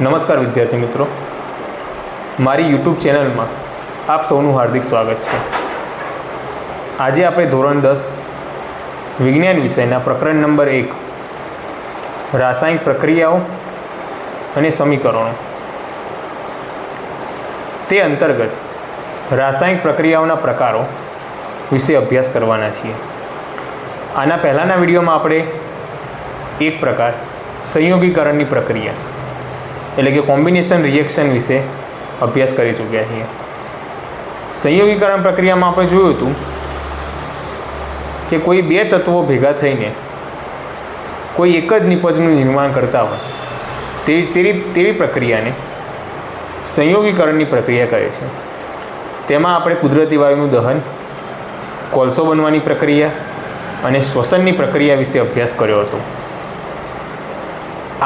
નમસ્કાર વિદ્યાર્થી મિત્રો. મારી યુટ્યુબ ચેનલમાં આપ સૌનું હાર્દિક સ્વાગત છે. આજે આપણે ધોરણ દસ, વિજ્ઞાન વિષયના પ્રકરણ નંબર એક, રાસાયણિક પ્રક્રિયાઓ અને સમીકરણો. તે અંતર્ગત રાસાયણિક પ્રક્રિયાઓના પ્રકારો વિશે અભ્યાસ કરવાના છીએ. આના પહેલાંના વિડીયોમાં આપણે એક પ્રકાર, સંયોગીકરણની પ્રક્રિયા એટલે કે કોમ્બિનેશન રિએક્શન વિશે અભ્યાસ કરી ચૂક્યા છીએ. સંયોગીકરણ પ્રક્રિયામાં આપણે જોયું હતું કે કોઈ બે તત્વો ભેગા થઈને કોઈ એક જ નિપજનું નિર્માણ કરતા હોય, તેવી તેવી તેવી પ્રક્રિયાને સંયોગીકરણની પ્રક્રિયા કહે છે. તેમાં આપણે કુદરતી વાયુનું દહન, કોલસો બનવાની પ્રક્રિયા અને શ્વસનની પ્રક્રિયા વિશે અભ્યાસ કર્યો હતો.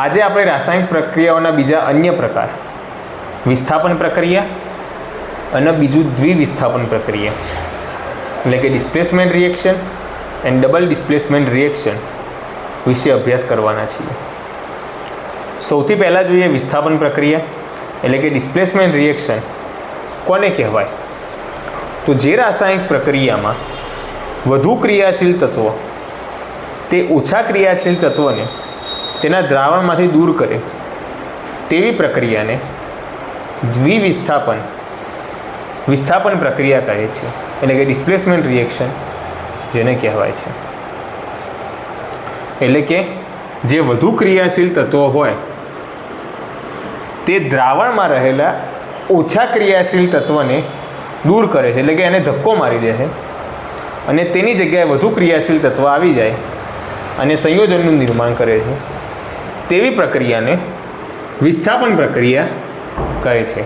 આજે આપણે રાસાયણિક પ્રક્રિયાઓના બીજા અન્ય પ્રકાર. વિસ્થાપન પ્રક્રિયા અને બીજું દ્વિવિસ્થાપન પ્રક્રિયા. એટલે કે displacement reaction and double displacement reaction વિશે અભ્યાસ કરવાના છીએ. સૌથી પહેલાં જોઈએ વિસ્થાપન પ્રક્રિયા, એટલે કે ડિસ્પ્લેસમેન્ટ રિએક્શન કોને કહેવાય? તો જે રાસાયણિક પ્રક્રિયામાં વધુ ક્રિયાશીલ તત્વો, તે ઓછા ક્રિયાશીલ તત્વોને તેના દ્રાવણમાંથી દૂર કરે. તેવી પ્રક્રિયાને દ્વિવિસ્થાપન, વિસ્થાપન પ્રક્રિયા કહે છે. એટલે કે ડિસ્પ્લેસમેન્ટ રિએક્શન જેને કહેવાય છે. એટલે કે જે વધુ ક્રિયાશીલ તત્વો હોય, તે દ્રાવણમાં રહેલા ઓછા ક્રિયાશીલ તત્વને દૂર કરે છે. એટલે કે એને ધક્કો મારી દે છે. અને તેની જગ્યાએ વધુ ક્રિયાશીલ તત્વ આવી જાય અને સંયોજનનું નિર્માણ કરે છે. તેવી પ્રક્રિયાને વિસ્થાપન પ્રક્રિયા કહે છે.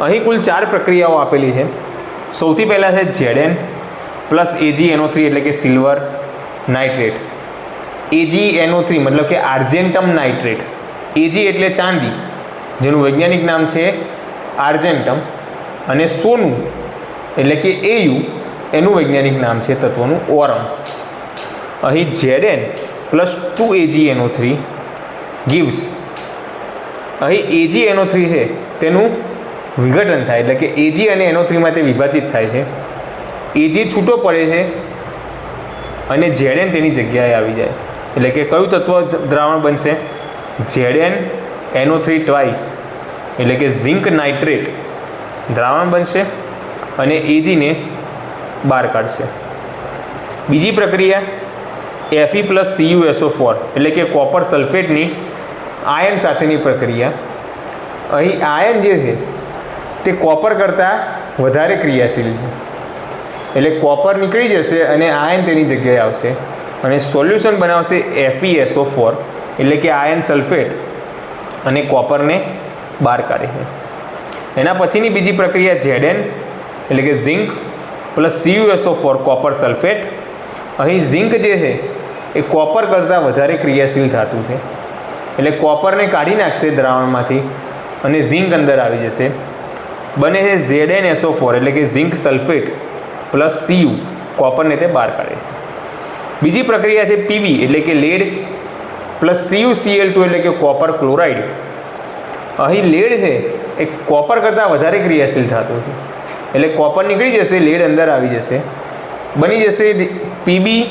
અહીં કુલ ચાર પ્રક્રિયાઓ આપેલી છે. સૌથી પહેલાં છે ઝેડએન પ્લસ એજી એનો થ્રી એટલે કે સિલ્વર નાઇટ્રેટ. એજી એનો થ્રી મતલબ કે આર્જેન્ટમ નાઇટ્રેટ. એજી એટલે ચાંદી, જેનું વૈજ્ઞાનિક નામ છે આર્જેન્ટમ. અને સોનું એટલે કે એયુ એનું વૈજ્ઞાનિક નામ છે તત્વનું ઓરમ. અહીં ઝેડએન પ્લસ ટુ એજી એનો થ્રી ગીવ્સ અહીં એજી એનો થ્રી છે. તેનું વિઘટન થાય, એટલે કે એજી અને એનો થ્રીમાં તે વિભાજિત થાય છે. એજી છૂટો પડે છે અને ઝેડેન તેની જગ્યાએ આવી જાય છે. એટલે કે કયું તત્વ દ્રાવણ બનશે? ઝેડેન એનો થ્રી ટ્વાઇસ એટલે કે ઝિંક નાઇટ્રેટ દ્રાવણ બનશે અને એજીને બહાર કાઢશે. બીજી પ્રક્રિયા એફઈ પ્લસ સીયુએસઓ ફોર એટલે કે કોપર સલ્ફેટની આયન સાથેની પ્રક્રિયા. અહીં આયન જે છે, તે કોપર કરતાં વધારે ક્રિયાશીલ છે. એટલે કોપર નીકળી જશે અને આયન તેની જગ્યાએ આવશે. અને સોલ્યુશન બનાવશે એફઈએસઓ ફોર એટલે કે આયન સલ્ફેટ અને કોપરને બહાર કાઢે છે એના પછીની બીજી પ્રક્રિયા ઝેડએન એટલે કે zinc plus CUSO four copper sulphate અહીં ઝિંક જે છે એ કોપર કરતાં વધારે ક્રિયાશીલ ધાતુ છે. એટલે કોપરને કાઢી નાખશે દ્રાવણમાંથી અને ઝીંક અંદર આવી જશે. બને છે ઝેડ એન એસો ફોર એટલે કે zinc sulphate plus C U કોપરને તે બહાર કાઢે બીજી પ્રક્રિયા છે પીબી એટલે કે lead plus CU CL two એટલે કે કોપર ક્લોરાઇડ અહીં લેડ છે એ કોપર કરતાં વધારે ક્રિયાશીલ થતું છે. એટલે કોપર નીકળી જશે લેડ અંદર આવી જશે. બની જશે પીબી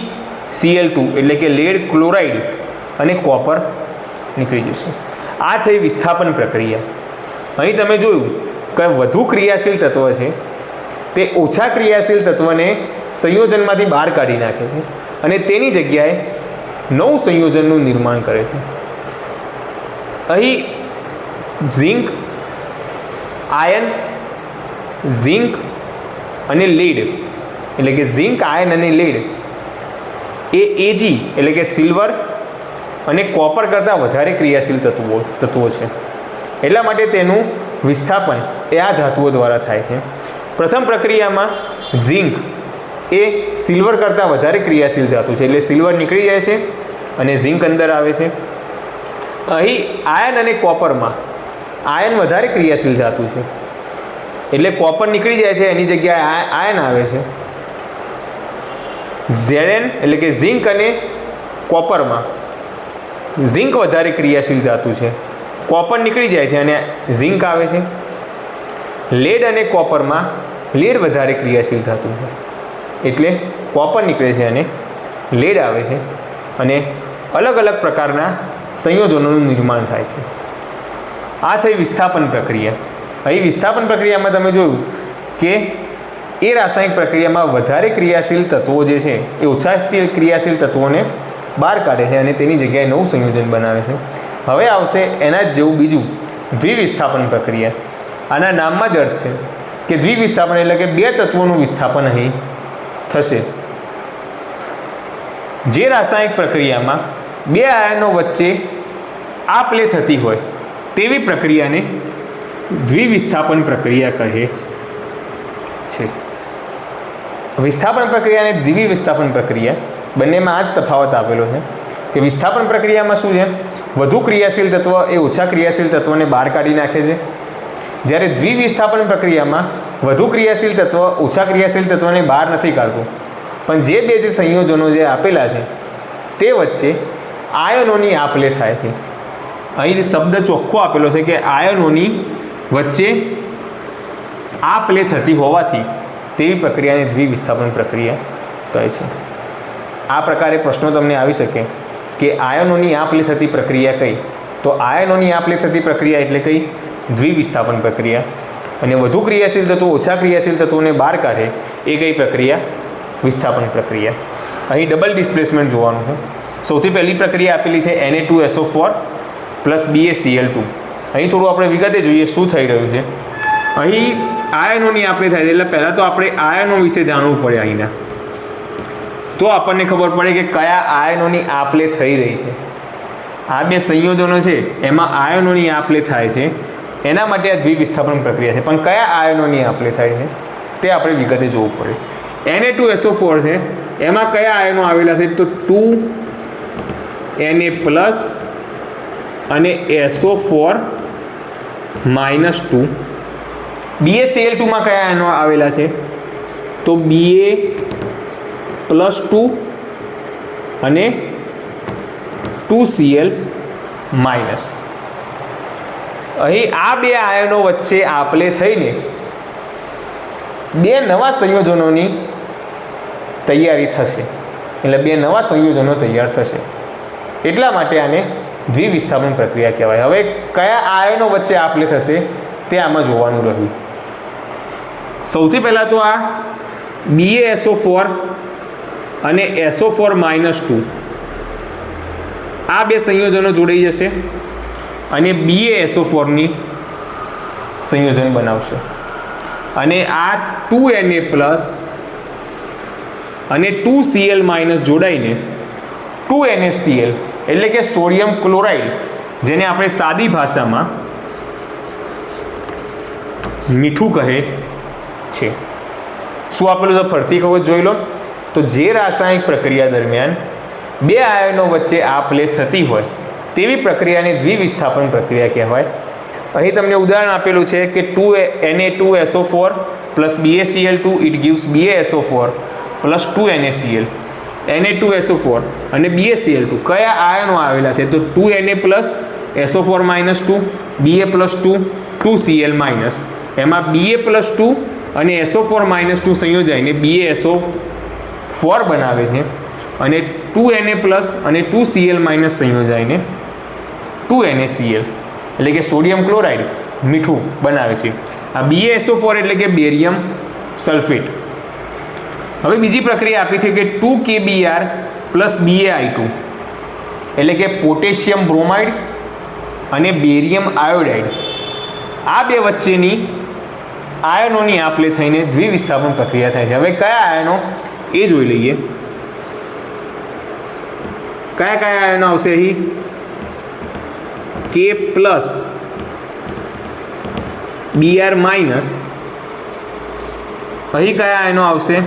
સીએલ ટુ એટલે કે લેડ ક્લોરાઇડ અને કોપર નીકળી જશે. આ થઈ વિસ્થાપન પ્રક્રિયા. અહીં તમે જોયું કે વધુ ક્રિયાશીલ તત્વ છે. તે ઓછા ક્રિયાશીલ તત્વને સંયોજનમાંથી બહાર કાઢી નાખે છે અને તેની જગ્યાએ નવું સંયોજનનું નિર્માણ કરે છે. અહીં ઝિંક, આયન, ઝિંક અને લીડ. એટલે કે ઝિંક, આયન અને લીડ એ એજી એટલે કે સિલ્વર અને કોપર કરતાં વધારે ક્રિયાશીલ તત્વો તત્વો છે. એટલા માટે તેનું વિસ્થાપન એ આ ધાતુઓ દ્વારા થાય છે. પ્રથમ પ્રક્રિયામાં ઝીંક એ સિલ્વર કરતાં વધારે ક્રિયાશીલ ધાતુ છે. એટલે સિલ્વર નીકળી જાય છે અને ઝીંક અંદર આવે છે. અહીં આયન અને કોપરમાં આયન વધારે ક્રિયાશીલ ધાતુ છે. એટલે કોપર નીકળી જાય છે, એની જગ્યાએ આયન આવે છે. ઝેડએન એટલે કે ઝિંક અને કોપરમાં. ઝિંક વધારે ક્રિયાશીલ ધાતુ છે. કોપર નીકળી જાય છે અને ઝિંક આવે છે. લેડ અને કોપરમાં લેડ વધારે ક્રિયાશીલ થતું છે. એટલે કોપર નીકળે છે અને લેડ આવે છે. અને અલગ અલગ પ્રકારના સંયોજનોનું નિર્માણ થાય છે. આ થઈ વિસ્થાપન પ્રક્રિયા. અહીં વિસ્થાપન પ્રક્રિયામાં તમે જોયું કે એ રાસાયણિક પ્રક્રિયામાં વધારે ક્રિયાશીલ તત્વો જે છે, એ ઓછાશીલ ક્રિયાશીલ તત્વોને બહાર કાઢે છે અને તેની જગ્યાએ નવું સંયોજન બનાવે છે. હવે આવશે એના જ જેવું બીજું દ્વિવિસ્થાપન પ્રક્રિયા. આના નામમાં જ અર્થ છે કે દ્વિવિસ્થાપન એટલે કે બે તત્વોનું વિસ્થાપન અહીં થશે. જે રાસાયણિક પ્રક્રિયામાં બે આયનો વચ્ચે આપ લે થતી હોય તેવી પ્રક્રિયાને દ્વિવિસ્થાપન પ્રક્રિયા કહે. વિસ્થાપન પ્રક્રિયા અને દ્વિવિસ્થાપન પ્રક્રિયા. બંનેમાં આ જ તફાવત આપેલો છે કે વિસ્થાપન પ્રક્રિયામાં શું છે? વધુ ક્રિયાશીલ તત્વ એ ઓછા ક્રિયાશીલ તત્વોને બહાર કાઢી નાખે છે. જ્યારે દ્વિવિસ્થાપન પ્રક્રિયામાં વધુ ક્રિયાશીલ તત્વ ઓછા ક્રિયાશીલ તત્વને બહાર નથી કાઢતું. પણ જે બે જે સંયોજનો જે આપેલા છે, તે વચ્ચે આયનોની આપલે થાય છે. અહીં શબ્દ ચોખ્ખો આપેલો છે કે આયનોની વચ્ચે આપલે થતી હોવાથી તેવી પ્રક્રિયાને દ્વિવિસ્થાપન પ્રક્રિયા કહે છે. આ પ્રકારે પ્રશ્નો તમને આવી શકે કે આયનોની આપલે થતી પ્રક્રિયા કઈ? તો આયનોની આપલે થતી પ્રક્રિયા એટલે કઈ? દ્વિવિસ્થાપન પ્રક્રિયા. અને વધુ ક્રિયાશીલ તત્વો, ઓછા ક્રિયાશીલ તત્વોને બહાર કાઢે એ કઈ પ્રક્રિયા? વિસ્થાપન પ્રક્રિયા. અહીં ડબલ ડિસ્પ્લેસમેન્ટ જોવાનું છે. સૌથી પહેલી પ્રક્રિયા આપેલી છે NA two SO four plus BACL two અહીં થોડું આપણે વિગતે જોઈએ શું થઈ રહ્યું છે. અહીં આયનોની આપણે થાય છે. એટલે પહેલાં તો આપણે આયનો વિશે જાણવું પડે અહીંના. તો આપણને ખબર પડે કે કયા આયનોની આપલે થઈ રહી છે. આ બે સંયોજનો છે. એમાં આયનોની આપલે થાય છે. એના માટે આ દ્વિવિસ્થાપન પ્રક્રિયા છે. પણ કયા આયનોની આપલે થાય છે? તે આપણે વિગતે જોવું પડે. એને ટુ એસો ફોર છે. એમાં કયા આયનો આવેલા છે? તો ટુ એને પ્લસ અને S O four minus two B A C L ટુમાં કયા એનો આવેલા છે? તો બીએ પ્લસ ટુ અને ટુ સીએલ માઇનસ અહીં આ બે આયનો વચ્ચે આપલે થઈને બે નવા સંયોજનોની તૈયારી થશે. એટલે બે નવા સંયોજનો તૈયાર થશે. એટલા માટે આને દ્વિવિસ્થાપન પ્રક્રિયા કહેવાય. હવે કયા આયનો વચ્ચે આપલે થશે તે આમાં જોવાનું રહ્યું. સૌથી પહેલાં તો આ B A S O four અને S O four minus two આ બે સંયોજનો જોડાઈ જશે અને બીએ એસઓ ફોરની સંયોજન બનાવશે. અને આ ટુ એને પ્લસ અને ટુ સીએલ માઇનસ જોડાઈને ટુ એનએસસીએલ એટલે કે સોડિયમ ક્લોરાઇડ, જેને આપણે સાદી ભાષામાં મીઠું કહે છે. શું આપેલું તો ફરતી ખબર જોઈ લો. તો જે રાસાયણિક પ્રક્રિયા દરમિયાન બે આયનો વચ્ચે આપ લે થતી હોય, તેવી પ્રક્રિયાને દ્વિવિસ્થાપન પ્રક્રિયા કહેવાય. અહીં તમને ઉદાહરણ આપેલું છે કે two NA two SO four plus BACL two it gives BA SO four plus two NACL NA two SO four અને B A C L two. કયા આયનો આવેલા છે? તો two NA plus SO four minus two BA plus two two CL minus. એમાં BA plus two અને SO four minus two સંયોજાઈને BA SO four બનાવે છે. અને ટુ એને પ્લસ અને ટુ સીએલ માઇનસ સંયોજાઈને ટુ એને સીએલ એટલે કે સોડિયમ ક્લોરાઇડ મીઠું બનાવે છે. આ બીએસઓ ફોર એટલે કે બેરિયમ સલ્ફેટ હવે બીજી પ્રક્રિયા આપી છે કે two K B R plus B A I two એટલે કે પોટેશિયમ બ્રોમાઇડ અને બેરિયમ આયોડાઇડ આ બે વચ્ચેની આયનોની આપલે થઈને દ્વિવિસ્થાપન પ્રક્રિયા થાય છે. હવે કયા આયનો? એ જોઈ લઈએ. કયા કયા આયનો આવશે અહીં? કે પ્લસ બીઆર માઇનસ અહીં કયા આયનો આવશે?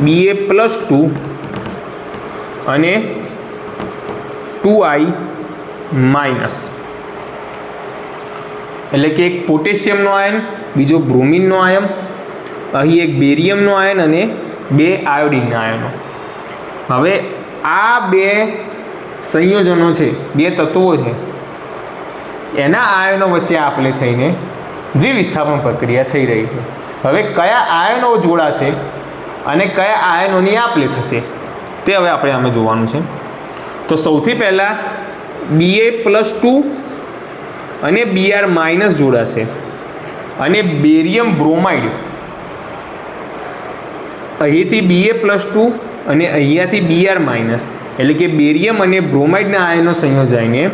બીએ પ્લસ ટુ અને ટુ આઈ માઇનસ એટલે કે એક પોટેશિયમનો આયન, બીજો બ્રોમિનનો આયન, અહીં એક બેરિયમનો આયન અને બે આયોડિનના આયનો. હવે આ બે સંયોજનો છે, બે તત્વો છે, એના આયનો વચ્ચે આપલે થઈને દ્વિવિસ્થાપન પ્રક્રિયા થઈ રહી છે. હવે કયા આયનો જોડાશે અને કયા આયનોની આપલે થશે, તે હવે આપણે આમાં જોવાનું છે. તો સૌથી પહેલાં બીએ પ્લસ ટુ અને બીઆર માઇનસ જોડાશે. અને બેરિયમ બ્રોમાઇડ અહીંથી બીએ પ્લસ ટુ અને અહીંયાથી બીઆર માઇનસ એટલે કે બેરિયમ અને બ્રોમાઇડના આયનો સંયોજાઈને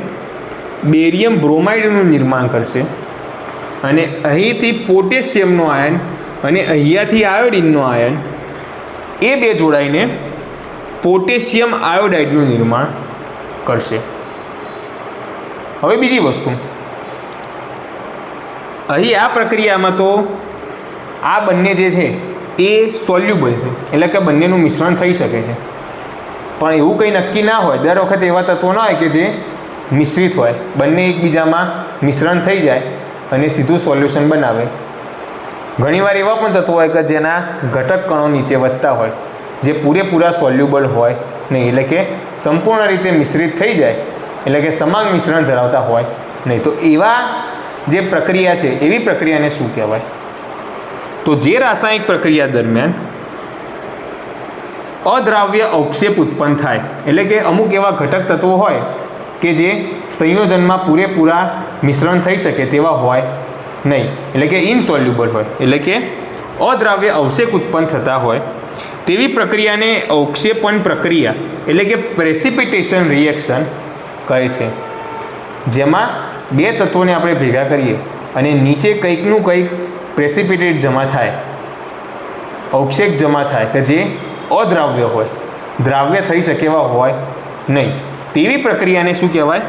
બેરિયમ બ્રોમાઇડનું નિર્માણ કરશે. અને અહીંથી પોટેશિયમનો આયન અને અહીંયાથી આયોડિનનો આયન, એ બે જોડાઈને પોટેશિયમ આયોડાઇડનું નિર્માણ કરશે. હવે બીજી વસ્તુ. અહીં આ પ્રક્રિયામાં તો આ બંને જે છે, એ સોલ્યુબલ છે. એટલે કે બંનેનું મિશ્રણ થઈ શકે છે. પણ એવું કંઈ નક્કી ના હોય, દર વખતે એવા તત્વો ના હોય કે જે મિશ્રિત હોય. બંને એકબીજામાં મિશ્રણ થઈ જાય અને સીધું સોલ્યુશન બનાવે. ઘણીવાર એવા પણ તત્વો હોય કે જેના ઘટક કણો નીચે વધતા હોય, જે પૂરેપૂરા સોલ્યુબલ હોય નહીં. એટલે કે સંપૂર્ણ રીતે મિશ્રિત થઈ જાય. એટલે કે સમાન મિશ્રણ ધરાવતા હોય નહીં. તો એવા જે પ્રક્રિયા છે, એવી પ્રક્રિયાને શું કહેવાય? તો જે રાસાયણિક પ્રક્રિયા દરમિયાન અદ્રાવ્ય અવક્ષેપ ઉત્પન્ન થાય, એટલે કે અમુક એવા ઘટક તત્વો હોય કે જે સંયોજનમાં પૂરેપૂરા મિશ્રણ થઈ શકે તેવા હોય નહીં. એટલે કે ઇનસોલ્યુબલ હોય, એટલે કે અદ્રાવ્ય અવક્ષેપ ઉત્પન્ન થતા હોય, તેવી પ્રક્રિયાને અવક્ષેપણ પ્રક્રિયા, એટલે કે પ્રેસિપિટેશન રિએક્શન કહે છે. જેમાં બે તત્વોને આપણે ભેગા કરીએ અને નીચે કંઈકનું કંઈક પ્રેસિપિટેટ જમા થાય, અવક્ષેપ જમા થાય કે જે અદ્રાવ્ય હોય. દ્રાવ્ય થઈ શકે એવા હોય નહીં. તેવી પ્રક્રિયાને શું કહેવાય?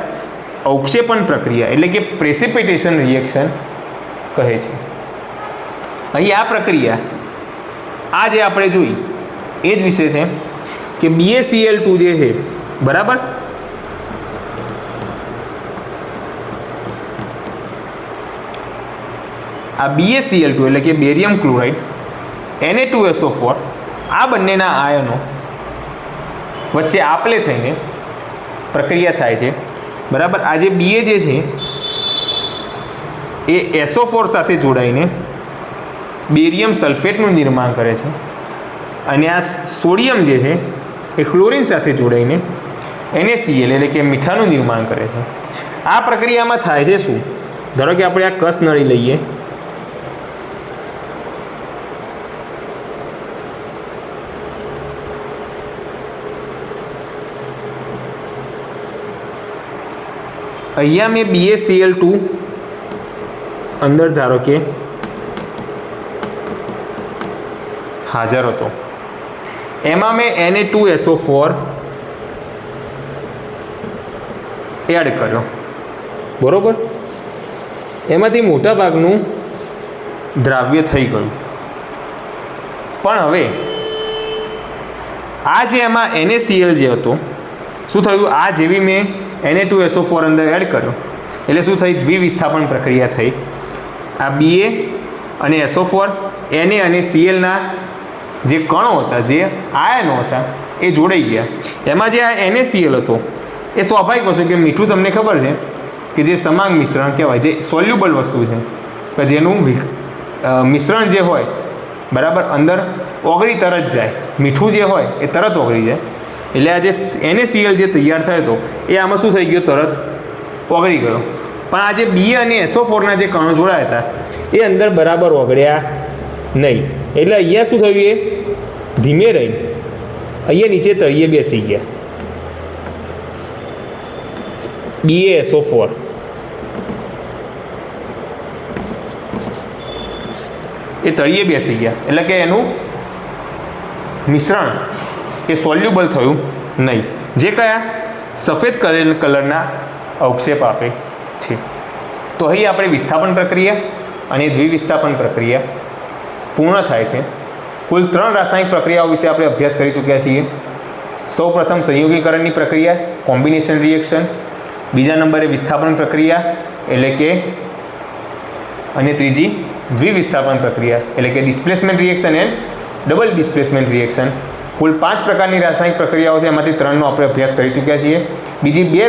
અવક્ષેપણ પ્રક્રિયા એટલે કે પ્રેસિપિટેશન રિએક્શન કહે છે. અહીં આ પ્રક્રિયા આ જે આપણે જોઈ. એ જ વિશે છે કે બીએસીએલ ટુ જે છે, બરાબર? આ બીએસીએલ ટુ એટલે કે barium chloride NA two SO four આ બંનેના આયનો વચ્ચે આપલે થઈને પ્રક્રિયા થાય છે. બરાબર? આ જે બીએ જે છે, એ એસો ફોર સાથે જોડાઈને બેરિયમ સલ્ફેટનું નિર્માણ કરે છે. અને આ સોડિયમ જે છે, એ ક્લોરિન સાથે જોડાઈને એનએસીએલ એટલે કે મીઠાનું નિર્માણ કરે છે. આ પ્રક્રિયામાં થાય છે શું? ધારો કે આપણે આ કસ નળી લઈએ અહીંયા મેં બીએસીએલ ટુ અંદર ધારો કે હાજર હતો. એમાં મેં એને ટુ એસો ફોર એડ કર્યો. બરાબર? એમાંથી મોટા ભાગનું દ્રાવ્ય થઈ ગયું. પણ હવે આ જે એમાં એનએસીએલ જે હતો, શું થયું? આ જેવી મેં N A two S O four અંદર એડ કર્યો. એટલે શું થઈ? દ્વિવિસ્થાપન પ્રક્રિયા થઈ. આ બીએ અને એસો ફોર એને અને સીએલના જે કણો હતા, જે આયનો હતા, એ જોડાઈ ગયા. એમાં જે આ NaCl હતો, એ સ્વાભાવિક વસ્તુ કે મીઠું તમને ખબર છે કે જે સમાંગ મિશ્રણ કહેવાય, જે સોલ્યુબલ વસ્તુ છે. કે જેનું મિશ્રણ જે હોય, બરાબર, અંદર ઓગળી તરત જાય. મીઠું જે હોય, એ તરત ઓગળી જાય. એટલે આ જે NaCl જે તૈયાર થયો હતો, એ આમાં શું થઈ ગયો? તરત ઓગળી ગયો. પણ આ જે બી અને એસો ફોરના જે કણો જોડાયા હતા, એ અંદર બરાબર ઓગળ્યા નહીં. એટલે અહીંયા શું થયું એ? ધીમે રહી અહીંયા નીચે તળિયે બેસી ગયા. બી એસો ફોર એ તળિયે બેસી ગયા. એટલે કે એનું મિશ્રણ એ સોલ્યુબલ થયું નહીં. જે કયા? સફેદ કલર કલરના અવક્ષેપ આપે છે. તો અહીં આપણે વિસ્થાપન પ્રક્રિયા અને દ્વિવિસ્થાપન પ્રક્રિયા પૂર્ણ થાય છે. કુલ ત્રણ રાસાયણિક પ્રક્રિયાઓ વિશે આપણે અભ્યાસ કરી ચૂક્યા છીએ. સૌ પ્રથમ સંયોગીકરણની પ્રક્રિયા કોમ્બિનેશન રિએક્શન બીજા નંબરે વિસ્થાપન પ્રક્રિયા, એટલે કે અને ત્રીજી દ્વિવિસ્થાપન પ્રક્રિયા, એટલે કે displacement reaction and double displacement reaction કુલ પાંચ પ્રકારની રાસાયણિક પ્રક્રિયાઓ છે. એમાંથી ત્રણનો આપણે અભ્યાસ કરી ચૂક્યા છીએ. બીજી બે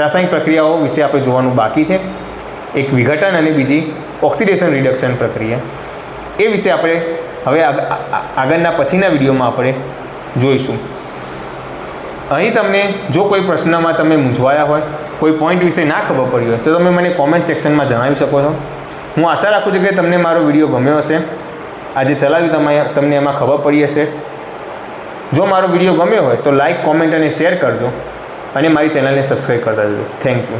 રાસાયણિક પ્રક્રિયાઓ વિશે આપણે જોવાનું બાકી છે. એક વિઘટન અને બીજી ઓક્સિડેશન રિડક્શન પ્રક્રિયા. એ વિશે આપણે હવે આગળના પછીના વિડીયોમાં આપણે જોઈશું. અહીં તમને જો કોઈ પ્રશ્નમાં તમે મૂંઝવાયા હોય, કોઈ પોઈન્ટ વિશે ના ખબર પડી હોય, તો તમે મને કોમેન્ટ સેક્શનમાં જણાવી શકો છો. હું આશા રાખું છું કે તમને મારો વીડિયો ગમ્યો હશે. આજે ચલાવ્યું તમે, તમને એમાં ખબર પડી હશે. જો મારો વીડિયો ગમ્યો હોય તો લાઈક કોમેન્ટ અને શેર કરજો. અને મારી ચેનલને સબસ્ક્રાઈબ કરતા જજો. Thank you